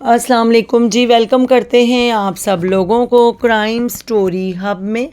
السلام علیکم جی ویلکم کرتے ہیں آپ سب لوگوں کو کرائم سٹوری ہب میں۔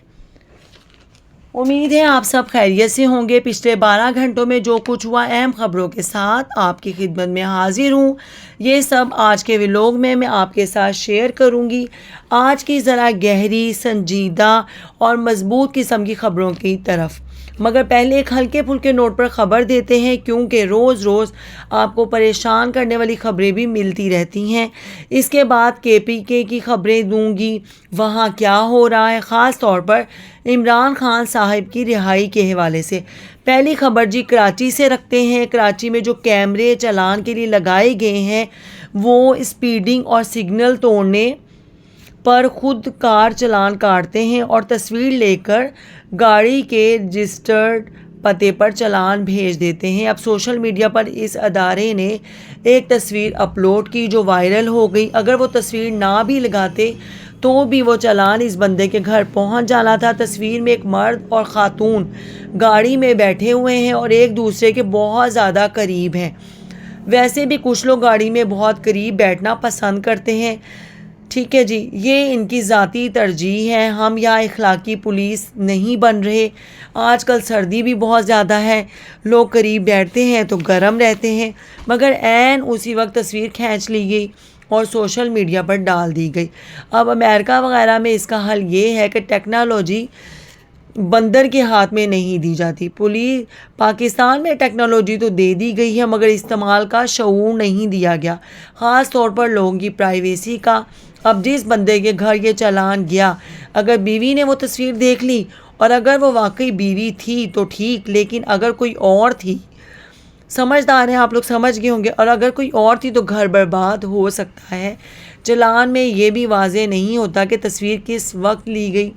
امید ہے آپ سب خیریت سے ہوں گے۔ پچھلے بارہ گھنٹوں میں جو کچھ ہوا، اہم خبروں کے ساتھ آپ کی خدمت میں حاضر ہوں۔ یہ سب آج کے ولاگ میں میں آپ کے ساتھ شیئر کروں گی۔ آج کی ذرا گہری، سنجیدہ اور مضبوط قسم کی خبروں کی طرف۔ مگر پہلے ایک ہلکے پھلکے نوٹ پر خبر دیتے ہیں کیونکہ روز روز آپ کو پریشان کرنے والی خبریں بھی ملتی رہتی ہیں۔ اس کے بعد کے پی کے کی خبریں دوں گی۔ وہاں کیا ہو رہا ہے؟ خاص طور پر عمران خان صاحب کی رہائی کے حوالے سے۔ پہلی خبر جی کراچی سے رکھتے ہیں۔ کراچی میں جو کیمرے چلان کے لیے لگائے گئے ہیں، وہ اسپیڈنگ اور سگنل توڑنے پر خود کار چلان کاٹتے ہیں اور تصویر لے کر گاڑی کے رجسٹرڈ پتے پر چلان بھیج دیتے ہیں۔ اب سوشل میڈیا پر اس ادارے نے ایک تصویر اپلوڈ کی جو وائرل ہو گئی۔ اگر وہ تصویر نہ بھی لگاتے تو بھی وہ چلان اس بندے کے گھر پہنچ جانا تھا۔ تصویر میں ایک مرد اور خاتون گاڑی میں بیٹھے ہوئے ہیں اور ایک دوسرے کے بہت زیادہ قریب ہیں۔ ویسے بھی کچھ لوگ گاڑی میں بہت قریب بیٹھنا پسند کرتے ہیں۔ ٹھیک ہے جی یہ ان کی ذاتی ترجیح ہے۔ ہم یہاں اخلاقی پولیس نہیں بن رہے۔ آج کل سردی بھی بہت زیادہ ہے۔ لوگ قریب بیٹھتے ہیں تو گرم رہتے ہیں۔ مگر عین اسی وقت تصویر کھینچ لی گئی اور سوشل میڈیا پر ڈال دی گئی۔ اب امریکہ وغیرہ میں اس کا حل یہ ہے کہ ٹیکنالوجی بندر کے ہاتھ میں نہیں دی جاتی۔ پولیس پاکستان میں ٹیکنالوجی تو دے دی گئی ہے مگر استعمال کا شعور نہیں دیا گیا۔ خاص طور پر لوگوں کی پرائیویسی کا۔ اب جس بندے کے گھر یہ چلان گیا، اگر بیوی نے وہ تصویر دیکھ لی اور اگر وہ واقعی بیوی تھی تو ٹھیک، لیکن اگر کوئی اور تھی۔ سمجھدار ہیں، آپ لوگ سمجھ گئے ہوں گے۔ اور اگر کوئی اور تھی تو گھر برباد ہو سکتا ہے۔ چلان میں یہ بھی واضح نہیں ہوتا کہ تصویر کس وقت لی گئی۔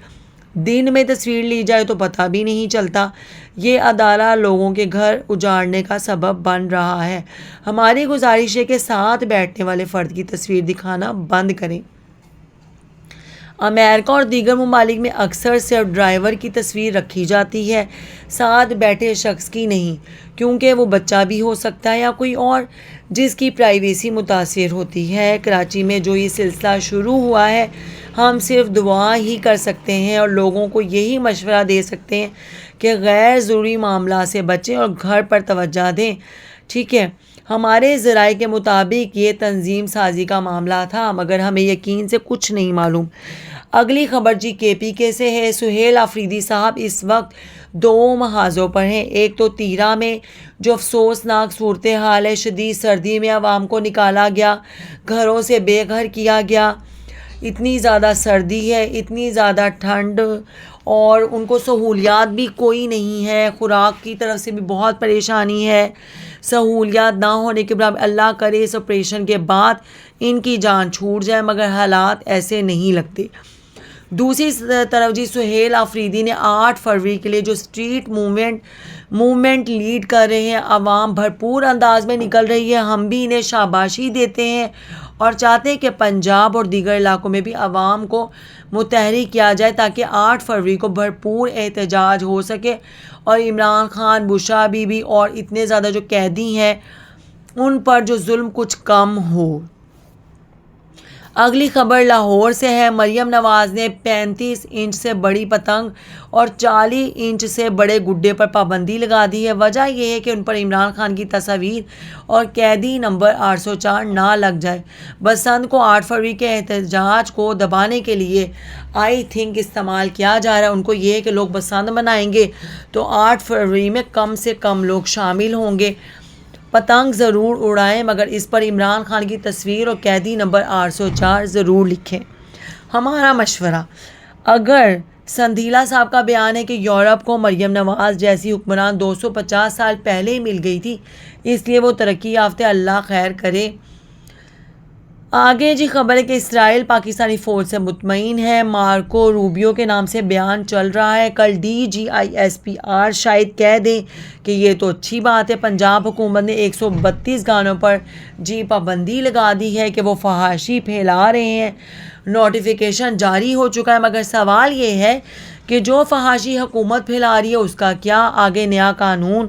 دن میں تصویر لی جائے تو پتہ بھی نہیں چلتا۔ یہ ادارہ لوگوں کے گھر اجاڑنے کا سبب بن رہا ہے۔ ہماری گزارش ہے کہ ساتھ بیٹھنے والے فرد کی تصویر دکھانا بند کریں۔ امریکہ اور دیگر ممالک میں اکثر صرف ڈرائیور کی تصویر رکھی جاتی ہے۔ ساتھ بیٹھے شخص کی نہیں، کیونکہ وہ بچہ بھی ہو سکتا ہے یا کوئی اور، جس کی پرائیویسی متاثر ہوتی ہے۔ کراچی میں جو یہ سلسلہ شروع ہوا ہے، ہم صرف دعا ہی کر سکتے ہیں اور لوگوں کو یہی مشورہ دے سکتے ہیں کہ غیر ضروری معاملات سے بچیں اور گھر پر توجہ دیں۔ ٹھیک ہے۔ ہمارے ذرائع کے مطابق یہ تنظیم سازی کا معاملہ تھا، مگر ہمیں یقین سے کچھ نہیں معلوم۔ اگلی خبر جی کے پی کے سے ہے۔ سہیل آفریدی صاحب اس وقت دو محاذوں پر ہیں۔ ایک تو تیرا میں، جو افسوسناک صورت حال ہے، شدید سردی میں عوام کو نکالا گیا، گھروں سے بے گھر کیا گیا۔ اتنی زیادہ سردی ہے، اتنی زیادہ ٹھنڈ اور ان کو سہولیات بھی کوئی نہیں ہے، خوراک کی طرف سے بھی بہت پریشانی ہے۔ سہولیات نہ ہونے کے بعد اللہ کرے اس آپریشن کے بعد ان کی جان چھوٹ جائے، مگر حالات ایسے نہیں لگتے۔ دوسری طرف جی سہیل آفریدی نے آٹھ فروری کے لیے جو اسٹریٹ موومنٹ موومنٹ لیڈ کر رہے ہیں، عوام بھرپور انداز میں نکل رہی ہے۔ ہم بھی انہیں شاباشی دیتے ہیں۔ اور چاہتے ہیں کہ پنجاب اور دیگر علاقوں میں بھی عوام کو متحرک کیا جائے تاکہ آٹھ فروری کو بھرپور احتجاج ہو سکے۔ اور عمران خان، بشا بی بی اور اتنے زیادہ جو قیدی ہیں، ان پر جو ظلم کچھ کم ہو۔ اگلی خبر لاہور سے ہے۔ مریم نواز نے پینتیس انچ سے بڑی پتنگ اور چالیس انچ سے بڑے گڈے پر پابندی لگا دی ہے۔ وجہ یہ ہے کہ ان پر عمران خان کی تصاویر اور قیدی نمبر آٹھ سو چار نہ لگ جائے۔ بسنت کو آٹھ فروری کے احتجاج کو دبانے کے لیے آئی تھنک استعمال کیا جا رہا ہے۔ ان کو یہ ہے کہ لوگ بسنت منائیں گے تو آٹھ فروری میں کم سے کم لوگ شامل ہوں گے۔ پتنگ ضرور اڑائیں، مگر اس پر عمران خان کی تصویر اور قیدی نمبر آٹھ سو چار ضرور لکھیں۔ ہمارا مشورہ، اگر سندھیلا صاحب کا بیان ہے کہ یورپ کو مریم نواز جیسی حکمران دو سو پچاس سال پہلے ہی مل گئی تھی، اس لیے وہ ترقی یافتہ اللہ خیر کرے۔ آگے جی خبر ہے کہ اسرائیل پاکستانی فوج سے مطمئن ہے۔ مارکو روبیو کے نام سے بیان چل رہا ہے۔ کل D G I S P R شاید کہہ دیں کہ یہ تو اچھی بات ہے۔ پنجاب حکومت نے ایک سو بتیس گانوں پر جی پابندی لگا دی ہے کہ وہ فحاشی پھیلا رہے ہیں۔ نوٹیفیکیشن جاری ہو چکا ہے، مگر سوال یہ ہے کہ جو فحاشی حکومت پھیلا رہی ہے، اس کا کیا آگے نیا قانون؟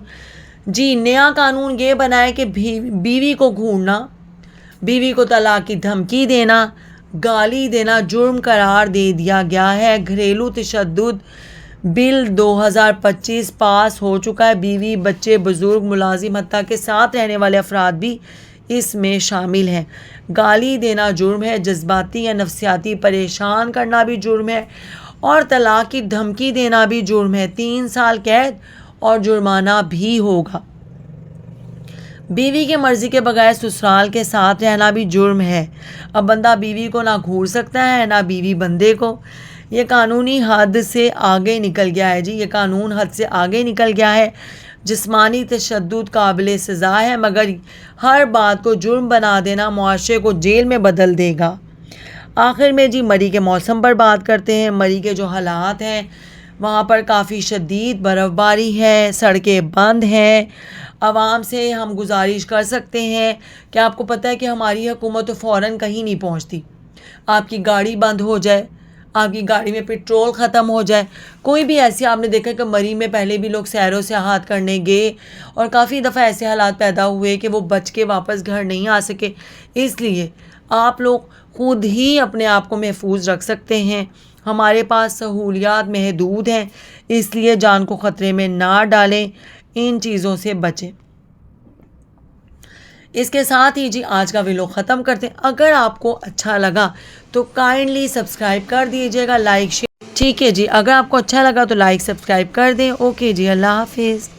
جی نیا قانون یہ بنائے کہ بیوی کو گھونڈنا بیوی کو طلاق کی دھمکی دینا، گالی دینا، جرم قرار دے دیا گیا ہے۔ گھریلو تشدد بل دو ہزار پچیس پاس ہو چکا ہے۔ بیوی، بچے، بزرگ، ملازم حتیٰ کے ساتھ رہنے والے افراد بھی اس میں شامل ہیں۔ گالی دینا جرم ہے۔ جذباتی یا نفسیاتی پریشان کرنا بھی جرم ہے۔ اور طلاق کی دھمکی دینا بھی جرم ہے۔ تین سال قید اور جرمانہ بھی ہوگا۔ بیوی کے مرضی کے بغیر سسرال کے ساتھ رہنا بھی جرم ہے۔ اب بندہ بیوی کو نہ گھور سکتا ہے، نہ بیوی بندے کو۔ یہ قانونی حد سے آگے نکل گیا ہے جی یہ قانون حد سے آگے نکل گیا ہے۔ جسمانی تشدد قابل سزا ہے، مگر ہر بات کو جرم بنا دینا معاشرے کو جیل میں بدل دے گا۔ آخر میں جی مری کے موسم پر بات کرتے ہیں۔ مری کے جو حالات ہیں، وہاں پر کافی شدید برف باری ہے، سڑکیں بند ہیں۔ عوام سے ہم گزارش کر سکتے ہیں کہ آپ کو پتہ ہے کہ ہماری حکومت تو فوراً کہیں نہیں پہنچتی۔ آپ کی گاڑی بند ہو جائے، آپ کی گاڑی میں پٹرول ختم ہو جائے۔ کوئی بھی ایسی، آپ نے دیکھا کہ مری میں پہلے بھی لوگ سیر و سیاحت کرنے گئے اور کافی دفعہ ایسے حالات پیدا ہوئے کہ وہ بچ کے واپس گھر نہیں آ سکے۔ اس لیے آپ لوگ خود ہی اپنے آپ کو محفوظ رکھ سکتے ہیں۔ ہمارے پاس سہولیات محدود ہیں، اس لیے جان کو خطرے میں نہ ڈالیں۔ ان چیزوں سے بچیں۔ اس کے ساتھ ہی جی آج کا ویلو ختم کرتے ہیں۔ اگر آپ کو اچھا لگا تو کائنڈلی سبسکرائب کر دیجیے گا لائک شیئر ٹھیک ہے جی اگر آپ کو اچھا لگا تو لائک سبسکرائب کر دیں۔ اوکے جی اللہ حافظ۔